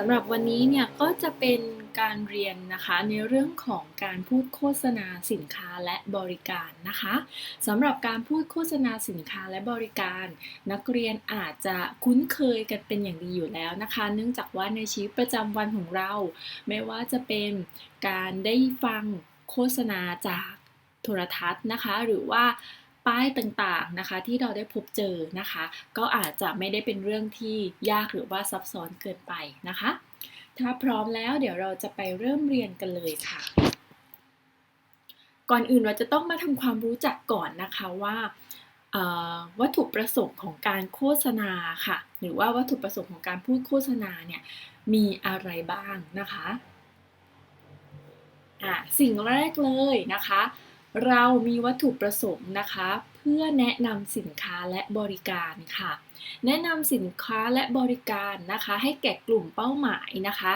สำหรับวันนี้เนี่ยก็จะเป็นการเรียนนะคะในเรื่องของการพูดโฆษณาสินค้าและบริการนะคะสำหรับการพูดโฆษณาสินค้าและบริการ นักเรียนอาจจะคุ้นเคยกันเป็นอย่างดีอยู่แล้วนะคะ เนื่องจากว่าในชีวิตประจำวันของเรา ไม่ว่าจะเป็นการได้ฟังโฆษณาจากโทรทัศน์นะคะ หรือว่า ป้ายต่างๆนะคะ ที่เราได้พบเจอนะคะ ก็อาจจะไม่ได้เป็นเรื่องที่ยากหรือว่าซับซ้อนเกินไปนะคะ ถ้าพร้อมแล้วเดี๋ยวเราจะไปเริ่มเรียนกันเลยค่ะ ก่อนอื่นเราจะต้องมาทำความรู้จักก่อนนะคะว่าวัตถุประสงค์ของการโฆษณาค่ะ หรือว่าวัตถุประสงค์ของการพูดโฆษณาเนี่ยมีอะไรบ้างนะคะะสิ่งแรกเลยนะคะ เรามีวัตถุประสงค์นะคะ เพื่อแนะนำสินค้าและบริการค่ะ แนะนำสินค้าและบริการนะคะ ให้แก่กลุ่มเป้าหมายนะคะ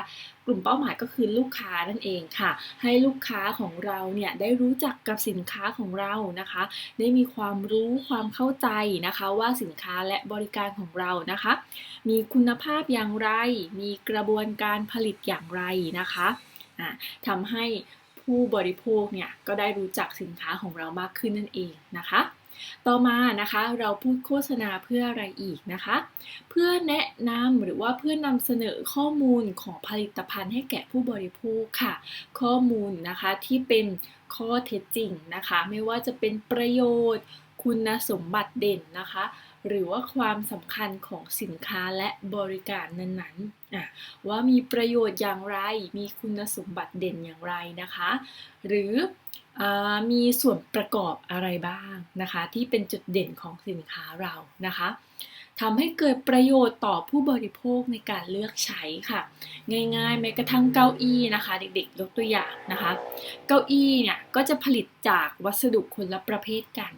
กลุ่มเป้าหมายก็คือลูกค้านั่นเองค่ะ ให้ลูกค้าของเราเนี่ยได้รู้จักกับสินค้าของเรานะคะ ได้มีความรู้ความเข้าใจนะคะ ว่าสินค้าและบริการของเรานะคะ มีคุณภาพอย่างไร มีกระบวนการผลิตอย่างไรนะคะทำให้ ผู้บริโภคเนี่ยก็ได้รู้จักสินค้าของเรามากขึ้นนั่นเองนะคะ ต่อมานะคะเราพูดโฆษณาเพื่ออะไรอีกนะคะ เพื่อแนะนำหรือว่าเพื่อนำเสนอข้อมูลของผลิตภัณฑ์ให้แก่ผู้บริโภคค่ะ ข้อมูลนะคะที่เป็นข้อเท็จจริงนะคะ ไม่ว่าจะเป็นประโยชน์ คุณสมบัติเด่นนะคะ หรือว่าความสำคัญของสินค้าและบริการนั้นๆว่ามีประโยชน์อย่างไร มีคุณสมบัติเด่นอย่างไรนะคะ หรืออมีส่วนประกอบอะไรบ้างนะคะ ที่เป็นจุดเด่นของสินค้าเรานะคะทำให้เกิดประโยชน์ต่อผู้บริโภคในการเลือกใช้ค่ะ ง่ายๆแม้กระทั่งเก้าอี้นะคะ เด็กๆยกตัวอย่างนะคะ เก้าอี้เนี่ยก็จะผลิตจากวัสดุคนละประเภทกัน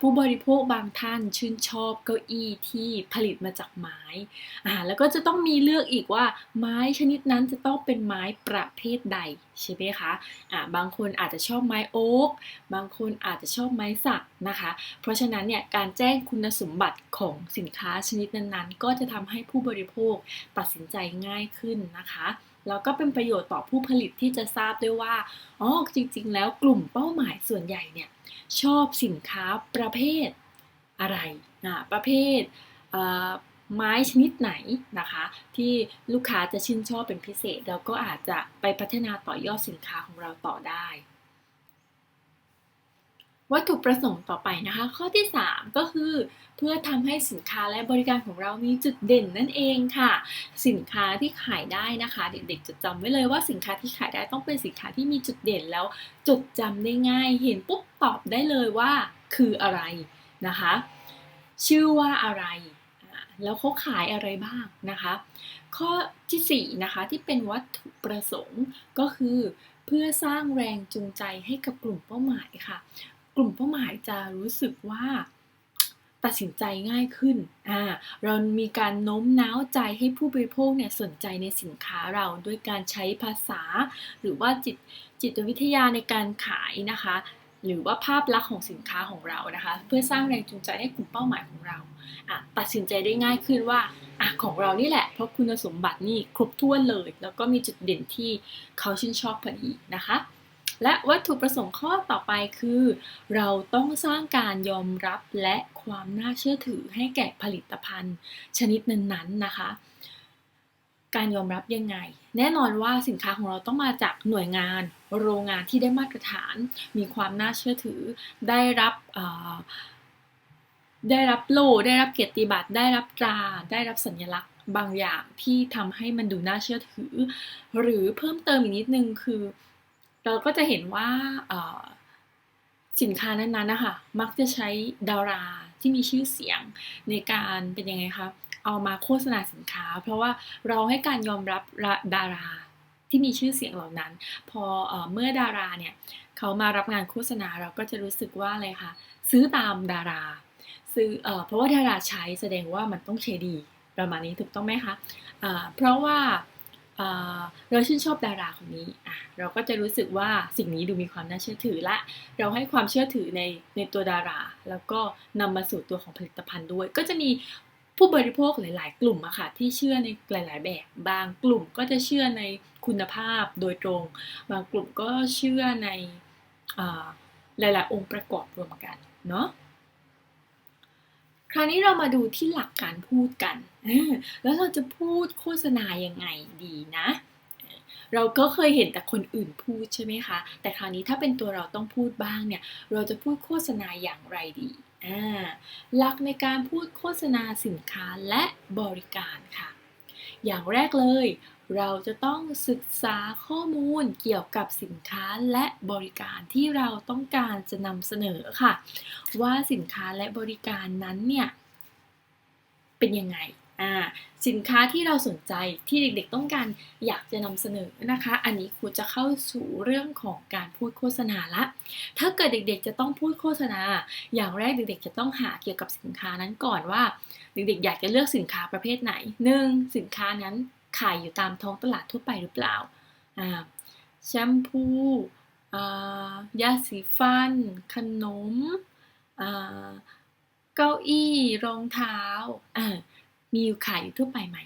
ผู้บริโภคบางท่านชื่นชอบเก้าอี้ที่ผลิตมาจากไม้อ่าแล้วก็จะต้องมีเลือกอีกว่าไม้ชนิดนั้นจะต้องเป็นไม้ประเภทใดใช่ไหมคะอ่าบางคนอาจจะชอบไม้โอ๊กบางคนอาจจะชอบไม้สักนะคะ เพราะฉะนั้นเนี่ยการแจ้งคุณสมบัติของสินค้าชนิดนั้นๆ ก็จะทำให้ผู้บริโภคตัดสินใจง่ายขึ้นนะคะ แล้วก็เป็นประโยชน์ต่อผู้ผลิตที่จะทราบด้วยว่าอ๋อจริง ๆ แล้วกลุ่มเป้าหมายส่วนใหญ่เนี่ยชอบสินค้าประเภทอะไรนะประเภทไม้ชนิดไหนนะคะ ที่ลูกค้าจะชื่นชอบเป็นพิเศษ แล้วก็อาจจะไปพัฒนาต่อยอดสินค้าของเราต่อได้ วัตถุประสงค์ต่อไปนะคะ ข้อที่ 3 ก็คือ เพื่อทำให้สินค้าและบริการของเรามีจุดเด่นนั่นเองค่ะ สินค้าที่ขายได้นะคะ เด็กๆจดจำไว้เลยว่าสินค้าที่ขายได้ต้องเป็นสินค้าที่มีจุดเด่นแล้วจดจำได้ง่าย เห็นปุ๊บตอบได้เลยว่าคืออะไรนะคะ ชื่อว่าอะไรแล้วเขาขายอะไรบ้างนะคะ ข้อที่4นะคะที่เป็นวัตถุประสงค์ก็คือ เพื่อสร้างแรงจูงใจให้กับกลุ่มเป้าหมายค่ะ ลุ่มเป้าหมายจะรู้สึกว่าตัดสินใจง่ายขึ้น อ่า เรามีการโน้มน้าวใจให้ผู้บริโภคเนี่ยสนใจในสินค้าเราด้วยการใช้ภาษา หรือว่าจิตจิตวิทยาในการขายนะคะ หรือว่าภาพลักษณ์ของสินค้าของเรานะคะ เพื่อสร้างแรงจูงใจให้กลุ่มเป้าหมายของเรา ตัดสินใจได้ง่ายขึ้นว่าอของเรานี่แหละ เพราะคุณสมบัตินี่ครบถ้วนเลย แล้วก็มีจุดเด่นที่เขาชื่นชอบพอดีนะคะ และวัตถุประสงค์ข้อต่อไปคือ เราต้องสร้างการยอมรับและความน่าเชื่อถือให้แก่ผลิตภัณฑ์ ชนิดนั้นๆนะคะ การยอมรับยังไง แน่นอนว่าสินค้าของเราต้องมาจากหน่วยงาน โรงงานที่ได้มาตรฐาน มีความน่าเชื่อถือ ได้รับได้รับโลได้รับเกียรติบัตร ได้รับตรา ได้รับสัญลักษณ์บางอย่างที่ทำให้มันดูน่าเชื่อถือ หรือเพิ่มเติมอีกนิดนึงคือ เราก็จะเห็นว่าสินค้านั้นๆนะคะมักจะใช้ดาราที่มีชื่อเสียงในการเป็นยังไงคะเอามาโฆษณาสินค้า เพราะว่าเราให้การยอมรับดาราที่มีชื่อเสียงเหล่านั้น พอเอเมื่อดาราเนี่ยเขามารับงานโฆษณาเราก็จะรู้สึกว่าอะไรคะซื้อตามดารา ซื้อเอเพราะว่าดาราใช้แสดงว่ามันต้องใช้ดีประมาณนี้ถูกต้องไหมคะะเพราะว่า เราชื่นชอบดาราคนนี้เราก็จะรู้สึกว่าสิ่งนี้ดูมีความน่าเชื่อถือและ เราให้ความเชื่อถือในในตัวดารา แล้วก็นำมาสู่ตัวของผลิตภัณฑ์ด้วย ก็จะมีผู้บริโภคหลาย ๆ กลุ่มอะค่ะที่เชื่อในหลาย ๆ แบบบางกลุ่มก็จะเชื่อในคุณภาพโดยตรง บางกลุ่มก็เชื่อในหลาย ๆ องค์ประกอบรวมกันเนาะ คราวนี้เรามาดูที่หลักการพูดกัน แล้วเราจะพูดโฆษณายังไงดีนะ เราก็เคยเห็นแต่คนอื่นพูดใช่ไหมคะ แต่คราวนี้ถ้าเป็นตัวเราต้องพูดบ้างเนี่ย เราจะพูดโฆษณาอย่างไรดีหลักในการพูดโฆษณาสินค้าและบริการค่ะ อย่างแรกเลย เราจะต้องศึกษาข้อมูลเกี่ยวกับสินค้าและบริการที่เราต้องการจะนำเสนอค่ะ ว่าสินค้าและบริการนั้นเนี่ย เป็นยังไงอ่าสินค้าที่เราสนใจที่เด็กๆต้องการอยากจะนำเสนอนะคะ อันนี้ครูจะเข้าสู่เรื่องของการพูดโฆษณาละ ถ้าเกิดเด็กๆ จะต้องพูดโฆษณา อย่างแรกเด็กๆ จะต้องหาเกี่ยวกับสินค้านั้นก่อนว่า เด็กๆ อยากจะเลือกสินค้าประเภทไหนหนึ่งสินค้านั้น ขายอยู่ตามท้องตลาดทั่วไปหรือเปล่าแชมพูยาสีฟัน ขนมเก้าอี้รองเท้าอ่ามีอยู่ขายอยู่ทั่วไปไหม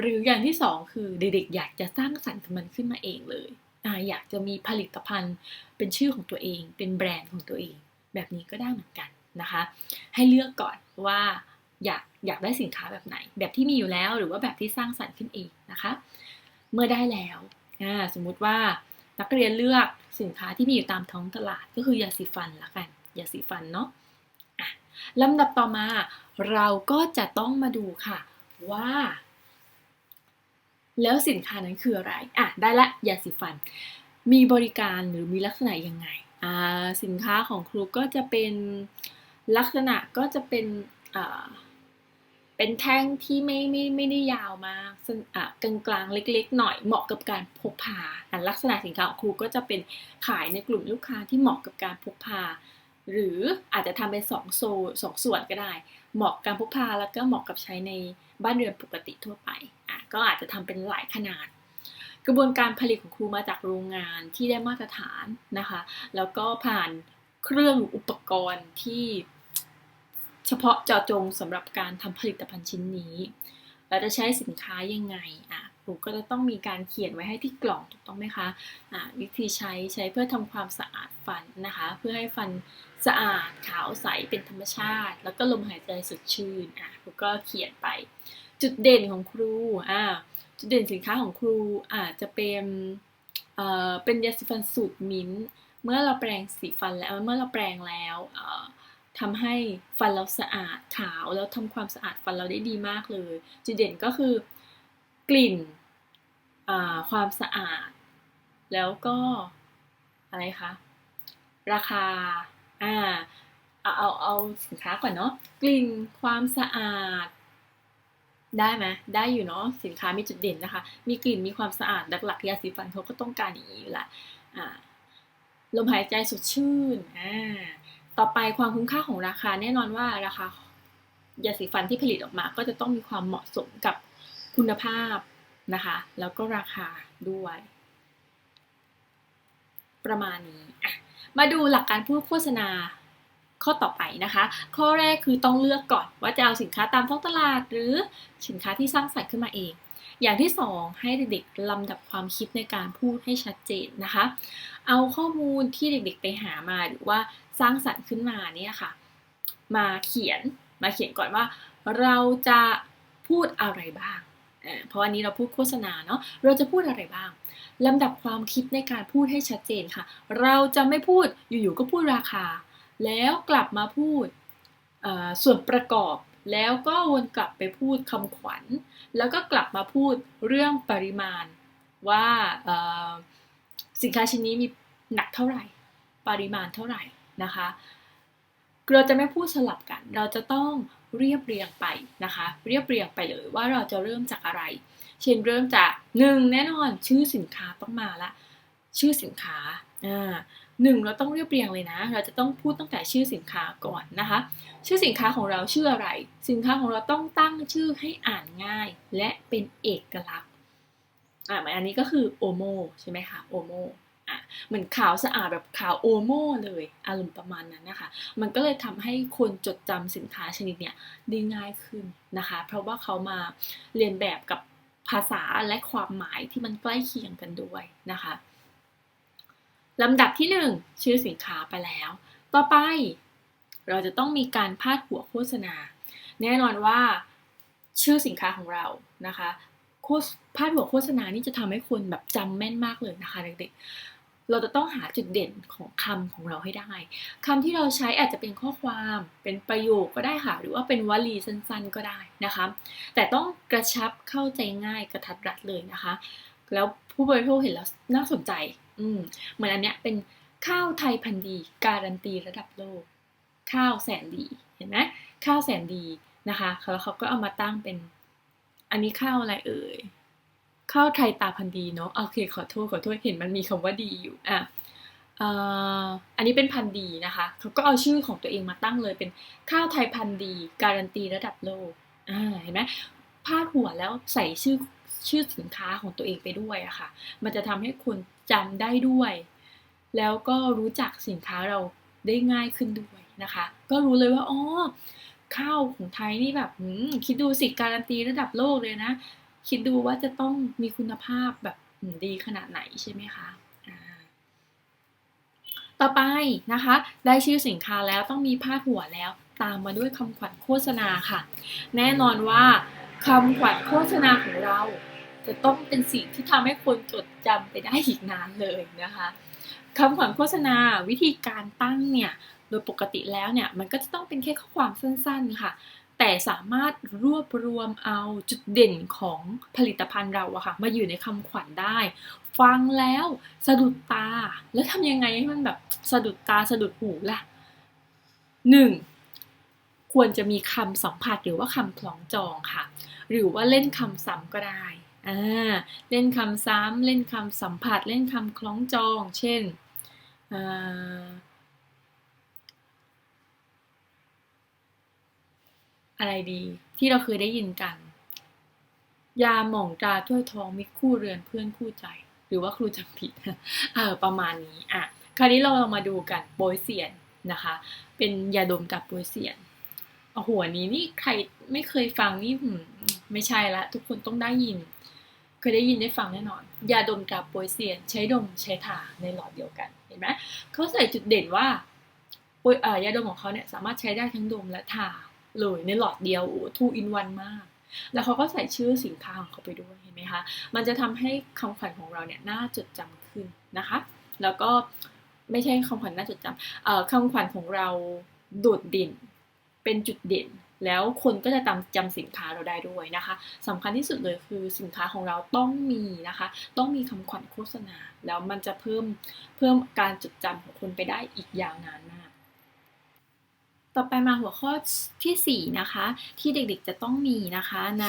หรืออย่างที่สองคือเด็กๆอยากจะสร้างสรรค์มันขึ้นมาเองเลยออยากจะมีผลิตภัณฑ์เป็นชื่อของตัวเอง เป็นแบรนด์ของตัวเอง แบบนี้ก็ได้เหมือนกันนะคะ ให้เลือกก่อนว่า อยากอยากได้สินค้าแบบไหน แบบที่มีอยู่แล้วหรือว่าแบบที่สร้างสรรค์ขึ้นเองนะคะ เมื่อได้แล้วสมมุติว่านักเรียนเลือกสินค้าที่มีอยู่ตามท้องตลาดก็คือยาสีฟันละกันยาสีฟันเนาะลำดับต่อมาเราก็จะต้องมาดูค่ะว่า แล้วสินค้านั้นคืออะไรอะได้ละยาสีฟัน มีบริการหรือมีลักษณะยังไงอ่าสินค้าของครูก็จะเป็นลักษณะก็จะเป็นอ่า เป็นแท่งที่ไม่ไม่ไม่ได้ยาวมากอะกลางกลางเล็ก ๆ หน่อยเหมาะกับการพกพาอ่ลักษณะสินค้าของครูก็จะเป็นขายในกลุ่มลูกค้าที่เหมาะกับการพกพา หรืออาจจะทำเป็นสองโซสองส่วนก็ได้ เหมาะการพกพาแล้วก็เหมาะกับใช้ในบ้านเรือนปกติทั่วไปอะก็อาจจะทำเป็นหลายขนาดกระบวนการผลิตของครูมาจากโรงงานที่ได้มาตรฐานนะคะ แล้วก็ผ่านเครื่องอุปกรณ์ที่ เฉพาะเจาะจงสำหรับการทำผลิตภัณฑ์ชิ้นนี้ เราจะใช้สินค้ายังไงอะครูก็จะต้องมีการเขียนไว้ให้ที่กล่องถูกต้องไหมคะอะวิธีใช้ใช้เพื่อทำความสะอาดฟันนะคะ เพื่อให้ฟันสะอาดขาวใสเป็นธรรมชาติ แล้วก็ลมหายใจสดชื่นอะครูก็เขียนไป จุดเด่นของครูอ่าจุดเด่นสินค้าของครูอาจจะเป็นเอ่อเป็นยาสีฟันสูตรมิ้นเมื่อเราแปรงสีฟันแล้วเมื่อเราแปรงแล้วเอ่อ ทำให้ฟันเราสะอาดขาวแล้วทำความสะอาดฟันเราได้ดีมากเลย จุดเด่นก็คือกลิ่นความสะอาด แล้วก็อะไรคะราคาอ่าเอาเอาเอาสินค้าก่อนเนาะกลิ่นความสะอาด ได้ไหมได้อยู่เนาะสินค้ามีจุดเด่นนะคะ มีกลิ่นมีความสะอาดหลักๆยาสีฟันเขาก็ต้องการอย่างนี้อยู่ละอ่าลมหายใจสดชื่นอ่า ต่อไปความคุ้มค่าของราคาแน่นอนว่าราคายาสีฟันที่ผลิตออกมา ก็จะต้องมีความเหมาะสมกับคุณภาพนะคะ แล้วก็ราคาด้วย ประมาณนี้ มาดูหลักการพูดโฆษณาข้อต่อไปนะคะ ข้อแรกคือต้องเลือกก่อนว่าจะเอาสินค้าตามท้องตลาด หรือสินค้าที่สร้างสรรค์ขึ้นมาเอง อย่างที่ 2 ให้เด็กๆลำดับความคิดในการพูดให้ชัดเจนนะคะ เอาข้อมูลที่เด็กๆไปหามาหรือว่า สร้างสรรค์ขึ้นมาเนี่ยค่ะ มาเขียนมาเขียนก่อนว่า เราจะพูดอะไรบ้าง เพราะวันนี้เราพูดโฆษณาเนาะ เราจะพูดอะไรบ้างลำดับความคิดในการพูดให้ชัดเจนค่ะ เราจะไม่พูดอยู่ๆก็พูดราคา แล้วกลับมาพูดส่วนประกอบแล้วก็วนกลับไปพูดคำขวัญ แล้วก็กลับมาพูดเรื่องปริมาณว่าสินค้าชิ้นนี้มีหนักเท่าไหร่ ปริมาณเท่าไหร่ นะคะเราจะไม่พูดสลับกัน เราจะต้องเรียบเรียงไปนะคะ เรียบเรียงไปเลยว่าเราจะเริ่มจากอะไร เช่นเริ่มจากหนึ่งแน่นอนชื่อสินค้าต้องมาละชื่อสินค้าอ่าหนึ่งเราต้องเรียบเรียงเลยนะ เราจะต้องพูดตั้งแต่ชื่อสินค้าก่อนนะคะ ชื่อสินค้าของเราชื่ออะไร สินค้าของเราต้องตั้งชื่อให้อ่านง่าย และเป็นเอกลักษณ์อ่าอันนี้ก็คือโอโมใช่ไหมคะโอโม อะเหมือนขาวสะอาดแบบขาวโอโม่เลยอารมณ์ประมาณนั้นนะคะ มันก็เลยทำให้คนจดจำสินค้าชนิดเนี้ยได้ง่ายขึ้นนะคะ เพราะว่าเขามาเรียนแบบกับภาษาและความหมายที่มันใกล้เคียงกันด้วยนะคะลำดับที่ 1 ชื่อสินค้าไปแล้ว ต่อไป เราจะต้องมีการพาดหัวโฆษณา แน่นอนว่าชื่อสินค้าของเรานะคะพาดหัวโฆษณานี่จะทำให้คนแบบจำแม่นมากเลยนะคะเด็กๆ เราจะต้องหาจุดเด่นของคำของเราให้ได้คำที่เราใช้อาจจะเป็นข้อความเป็นประโยคก็ได้ค่ะ หรือว่าเป็นวลีสั้นๆก็ได้นะคะ แต่ต้องกระชับเข้าใจง่ายกระทัดรัดเลยนะคะ แล้วผู้บริโภคเห็นแล้วน่าสนใจ อืมเหมือนอันเนี้ยเป็นข้าวไทยพันธุ์ดี การันตีระดับโลก ข้าวแสนดีเห็นไหมข้าวแสนดีนะคะแล้วเขาก็เอามาตั้งเป็นอันนี้ข้าวอะไรเอ่ย ข้าวไทยตาพันดีเนาะโอเคขอโทษขอโทษเห็นมันมีคำว่าดีอยู่อะอันนี้เป็นพันดีนะคะเขาก็เอาชื่อของตัวเองมาตั้งเลยเป็นข้าวไทยพันดี การันตีระดับโลกอ่าเห็นไหมพาดหัวแล้วใส่ชื่อชื่อสินค้าของตัวเองไปด้วยอะค่ะ มันจะทำให้คนจำได้ด้วย แล้วก็รู้จักสินค้าเราได้ง่ายขึ้นด้วยนะคะ ก็รู้เลยว่าอ๋อข้าวของไทยนี่แบบคิดดูสิการันตีระดับโลกเลยนะ คิดดูว่าจะต้องมีคุณภาพแบบดีขนาดไหนใช่ไหมคะต่อไปนะคะ ได้ชื่อสินค้าแล้วต้องมีพาดหัวแล้ว ตามมาด้วยคำขวัญโฆษณาค่ะ แน่นอนว่าคำขวัญโฆษณาของเรา จะต้องเป็นสิ่งที่ทำให้คนจดจำไปได้อีกนานเลยนะคะคำขวัญโฆษณาวิธีการตั้งเนี่ย โดยปกติแล้วเนี่ย มันก็จะต้องเป็นแค่ข้อความสั้นๆค่ะ แต่สามารถรวบรวมเอาจุดเด่นของผลิตภัณฑ์เราอะค่ะ มาอยู่ในคำขวัญได้ ฟังแล้วสะดุดตา แล้วทำยังไงให้มันแบบสะดุดตาสะดุดหูล่ะหนึ่งควรจะมีคำสัมผัสหรือว่าคำคล้องจองค่ะ หรือว่าเล่นคำซ้ำก็ได้อ่าเล่นคำซ้ำเล่นคำสัมผัส เล่นคำคล้องจอง เช่นอ อะไรดี ที่เราเคยได้ยินกัน ยาหม่องตาถ้วยทองมิคู่เรือนเพื่อนคู่ใจ หรือว่าครูจำผิดเออประมาณนี้อะคราวนี้เราเรามาดูกันโบยเซียนนะคะ เป็นยาดมกับโบยเซียนโอ้โหนี้นี่ใครไม่เคยฟังนี่ไม่ใช่ละ ทุกคนต้องได้ยิน เคยได้ยินได้ฟังแน่นอน ยาดมกับโบยเซียน ใช้ดมใช้ทาในหลอดเดียวกันเห็นไหมเขาใส่จุดเด่นว่า ยาดมของเขาเนี่ยสามารถใช้ได้ทั้งดมและทา เลยในหลอดเดียวโอ้ทูอินวันมาก แล้วเขาก็ใส่ชื่อสินค้าของเขาไปด้วยเห็นไหมคะ มันจะทำให้คำขวัญของเราเนี่ยน่าจดจำขึ้นนะคะ แล้วก็ไม่ใช่คำขวัญน่าจดจำคำขวัญของเราโดดเด่นเป็นจุดเด่น แล้วคนก็จะจำจำสินค้าเราได้ด้วยนะคะสำคัญที่สุดเลยคือสินค้าของเราต้องมีนะคะ ต้องมีคำขวัญโฆษณา แล้วมันจะเพิ่มเพิ่มการจดจำของคนไปได้อีกยาวนานมาก ต่อไปมาหัวข้อที่4นะคะที่เด็กๆจะต้องมีนะคะใน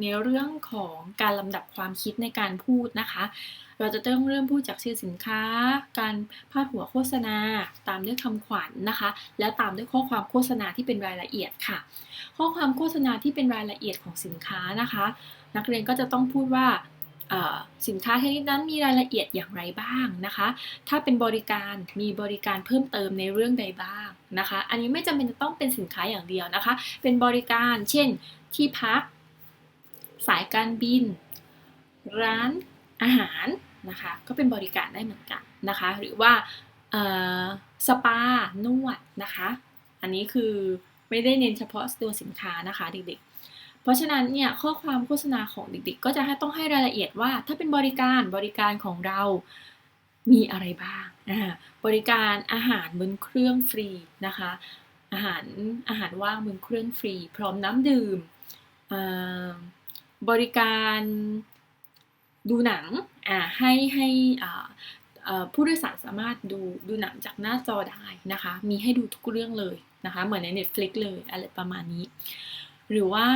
ในเรื่องของการลำดับความคิดในการพูดนะคะ เราจะต้องเริ่มพูดจากชื่อสินค้า การพาดหัวโฆษณา ตามด้วยคำขวัญนนะคะ แล้วตามด้วยข้อความโฆษณาที่เป็นรายละเอียดค่ะ ข้อความโฆษณาที่เป็นรายละเอียดของสินค้านะคะ นักเรียนก็จะต้องพูดว่าสินค้าชนิดนั้นมีรายละเอียดอย่างไรบ้างนะคะ ถ้าเป็นบริการมีบริการเพิ่มเติมในเรื่องใดบ้าง นะคะ อันนี้ไม่จำเป็นจะต้องเป็นสินค้าอย่างเดียวนะคะ เป็นบริการ เช่น ที่พัก สายการบิน ร้านอาหารนะคะ ก็เป็นบริการได้เหมือนกันนะคะ หรือว่าสปานวดนะคะ อันนี้คือไม่ได้เน้นเฉพาะตัวสินค้านะคะเด็กๆ เพราะฉะนั้นเนี่ยข้อความโฆษณาของเด็กๆ ก็จะให้ต้องให้รายละเอียดว่า ถ้าเป็นบริการบริการของเรา มีอะไรบ้างบริการอาหารบนเครื่องฟรีนะคะ อาหารอาหารว่างบนเครื่องฟรี พร้อมน้ำดื่ม บริการดูหนังให้ให้ผู้โดยสารสามารถดูดูหนังจากหน้าจอได้นะคะ มีให้ดูทุกเรื่องเลยนะคะ เหมือนใน Netflix เลยอะไรประมาณนี้ หรือว่า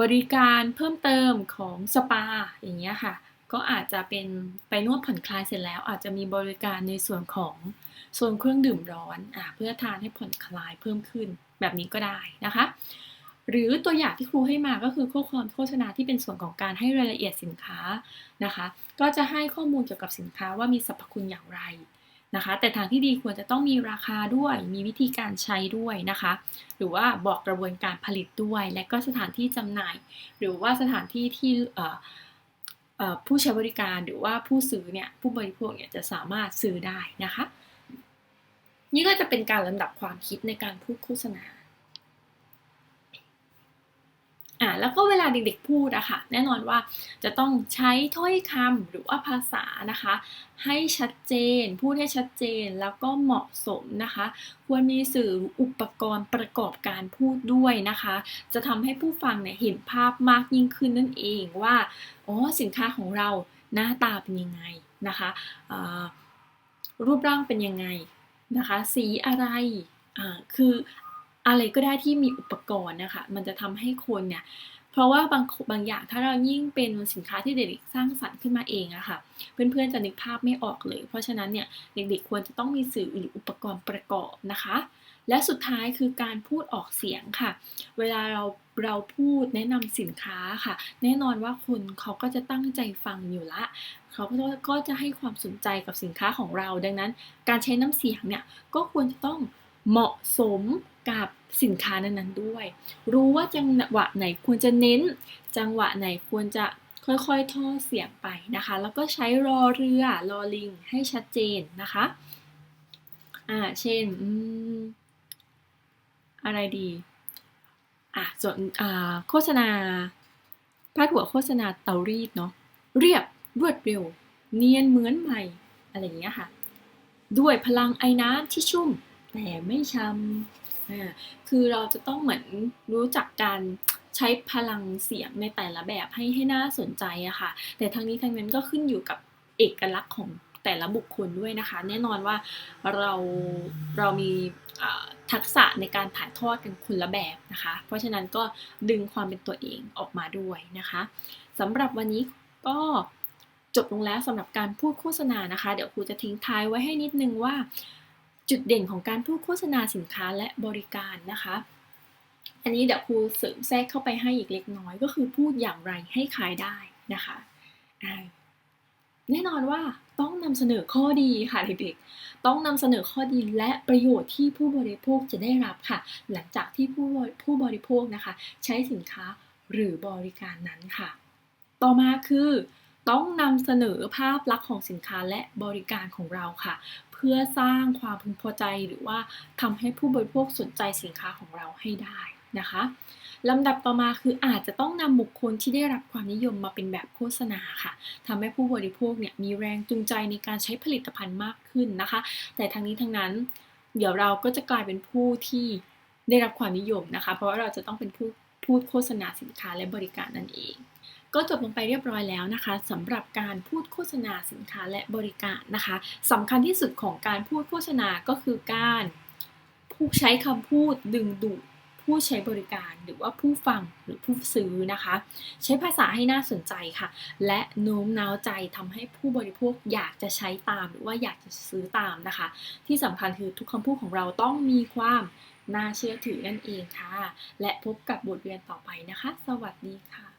บริการเพิ่มเติมของสปาอย่างเงี้ยค่ะ ก็อาจจะเป็นไปนวดผ่อนคลายเสร็จแล้ว อาจจะมีบริการในส่วนของโซนเครื่องดื่มร้อนอะเพื่อทานให้ผ่อนคลายเพิ่มขึ้นแบบนี้ก็ได้นะคะ หรือตัวอย่างที่ครูให้มาก็คือข้อความโฆษณาที่เป็นส่วนของการให้รายละเอียดสินค้านะคะ ก็จะให้ข้อมูลเกี่ยวกับสินค้าว่ามีสรรพคุณอย่างไรนะคะ แต่ทางที่ดีควรจะต้องมีราคาด้วย มีวิธีการใช้ด้วยนะคะ หรือว่าบอกกระบวนการผลิตด้วย และก็สถานที่จำหน่าย หรือว่าสถานที่ที่ ผู้ใช้บริการหรือว่าผู้ซื้อเนี่ยผู้บริโภคเนี่ยจะสามารถซื้อได้นะคะ นี่ก็จะเป็นการลำดับความคิดในการพูดโฆษณา อ่าแล้วก็เวลาเด็กๆพูดอะค่ะแน่นอนว่าจะต้องใช้ถ้อยคำหรือว่าภาษานะคะ ให้ชัดเจน พูดให้ชัดเจนแล้วก็เหมาะสมนะคะ ควรมีสื่ออุปกรณ์ประกอบการพูดด้วยนะคะ จะทำให้ผู้ฟังเนี่ยเห็นภาพมากยิ่งขึ้นนั่นเองว่าอ๋อสินค้าของเราหน้าตาเป็นยังไงนะคะรูปร่างเป็นยังไงนะคะ สีอะไรคือ อะไรก็ได้ที่มีอุปกรณ์นะคะ มันจะทำให้คนเนี่ย เพราะว่าบางบางอย่างถ้าเรายิ่งเป็นสินค้าที่เด็กๆสร้างสรรค์ขึ้นมาเองอะคะ่ะ เพื่อนๆจะนึกภาพไม่ออกเลย เพราะฉะนั้นเนี่ยเด็กๆควรจะต้องมีสื่อหรืออุปกรณ์ประกอบนะคะ และสุดท้ายคือการพูดออกเสียงค่ะ เวลาเราเราพูดแนะนำสินค้าค่ะ แน่นอนว่าคนเขาก็จะตั้งใจฟังอยู่ละเขาก็จะให้ความสนใจกับสินค้าของเรา ดังนั้น การใช้น้ำเสียงเนี่ยก็ควรจะต้อง เหมาะสมกับสินค้านั้นๆด้วย รู้ว่าจังหวะไหนควรจะเน้น จังหวะไหนควรจะค่อยๆท่อเสียงไปนะคะ แล้วก็ใช้รอเรือรอลิงให้ชัดเจนนะคะ อ่า เช่นอะไรดี อะส่วนอ่าโฆษณาพาดหัวโฆษณาเตารีดเนาะ เรียบรวดเร็ว เนียนเหมือนใหม่ อะไรอย่างเงี้ยค่ะ ด้วยพลังไอ้น้ำที่ชุ่ม แต่ไม่ช้ำคือเราจะต้องเหมือนรู้จักการใช้พลังเสียงในแต่ละแบบให้ให้น่าสนใจอะค่ะ แต่ทั้งนี้ทั้งนั้นก็ขึ้นอยู่กับเอกลักษณ์ของแต่ละบุคคลด้วยนะคะ แน่นอนว่าเราเรามีทักษะในการถ่ายทอดกันคนละแบบนะคะ เพราะฉะนั้นก็ดึงความเป็นตัวเองออกมาด้วยนะคะสำหรับวันนี้ก็จบลงแล้วสำหรับการพูดโฆษณานะคะ เดี๋ยวครูจะทิ้งท้ายไว้ให้นิดนึงว่า จุดเด่นของการพูดโฆษณาสินค้าและบริการนะคะ อันนี้เดี๋ยวครูเสริมแทรกเข้าไปให้อีกเล็กน้อย ก็คือพูดอย่างไรให้ขายได้นะคะแน่นอนว่าต้องนำเสนอข้อดีค่ะเด็กๆ ต้องนำเสนอข้อดีและประโยชน์ที่ผู้บริโภคจะได้รับค่ะ หลังจากที่ผู้ผู้บริโภคนะคะ ใช้สินค้าหรือบริการนั้นค่ะ ต่อมาคือ ต้องนำเสนอภาพลักษณ์ของสินค้าและบริการของเราค่ะ พื่อสร้างความพึงพอใจหรือว่าทำให้ผู้บริโภคสนใจสินค้าของเราให้ได้นะคะลำดับต่อมาคืออาจจะต้องนำบุคคลที่ได้รับความนิยมมาเป็นแบบโฆษณาค่ะทำให้ผู้บริโภคเนี่ยมีแรงจูงใจในการใช้ผลิตภัณฑ์มากขึ้นนะคะ แต่ทั้งนี้ทั้งนั้น เดี๋ยวเราก็จะกลายเป็นผู้ที่ได้รับความนิยมนะคะ เพราะว่าเราจะต้องเป็นผู้พูดโฆษณาสินค้าและบริการนั่นเอง ก็จบลงไปเรียบร้อยแล้วนะคะสำหรับการพูดโฆษณาสินค้าและบริการนะคะสำคัญที่สุดของการพูดโฆษณาก็คือการผู้ใช้คำพูดดึงดูดผู้ใช้บริการหรือว่าผู้ฟังหรือผู้ซื้อนะคะ ใช้ภาษาให้น่าสนใจค่ะ และโน้มน้าวใจทำให้ผู้บริโภคอยากจะใช้ตามหรือว่าอยากจะซื้อตามนะคะ ที่สำคัญคือทุกคำพูดของเราต้องมีความน่าเชื่อถือนั่นเองค่ะ และพบกับบทเรียนต่อไปนะคะ สวัสดีค่ะ